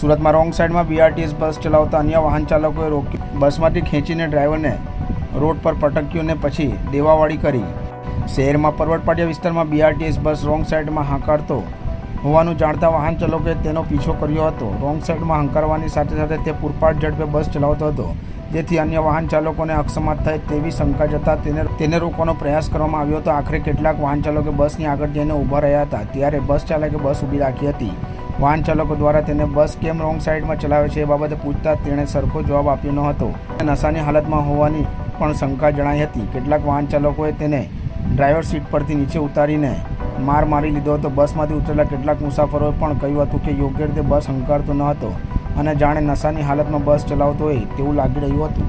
સુરતમાં રોંગ સાઈડમાં BRTS bus ચલાવતા અન્ય વાહન ચાલકોએ રોકી બસમાંથી ખેંચીને ડ્રાઈવરને રોડ પર પટક્યું પછી દેવાવાળી કરી. શહેરમાં પરવટપાટિયા વિસ્તારમાં બીઆરટીએસ બસ રોંગ સાઈડમાં હાંકારતો હોવાનું જાણતા વાહન ચાલકોએ તેનો પીછો કર્યો હતો. રોંગ સાઈડમાં હંકારવાની સાથે સાથે તે પૂરપાટ ઝડપે બસ ચલાવતો હતો. જેથી અન્ય વાહન ચાલકોને અકસ્માત થાય તેવી શંકા જતા તેને તેને રોકવાનો પ્રયાસ કરવામાં આવ્યો હતો. આખરે કેટલાક વાહન ચાલકો બસની આગળ જઈને ઊભા રહ્યા હતા. ત્યારે બસ ચાલકે બસ ઊભી રાખી હતી. વાહન ચાલકો દ્વારા તેને બસ કેમ રોંગ સાઈડમાં ચલાવે છે એ બાબતે પૂછતા તેણે સરખો જવાબ આપ્યો ન હતો. નશાની હાલતમાં હોવાની પણ શંકા જણાઈ હતી. કેટલાક વાહન ચાલકોએ તેને ડ્રાઈવર સીટ પરથી નીચે ઉતારીને માર મારી લીધો હતો. બસમાંથી ઉતરેલા કેટલાક મુસાફરોએ પણ કહ્યું હતું કે, યોગ્ય રીતે બસ હંકારતો ન હતો. અને જાણે નશાની હાલતમાં બસ ચલાવતો હોય તેવું લાગી રહ્યું હતું.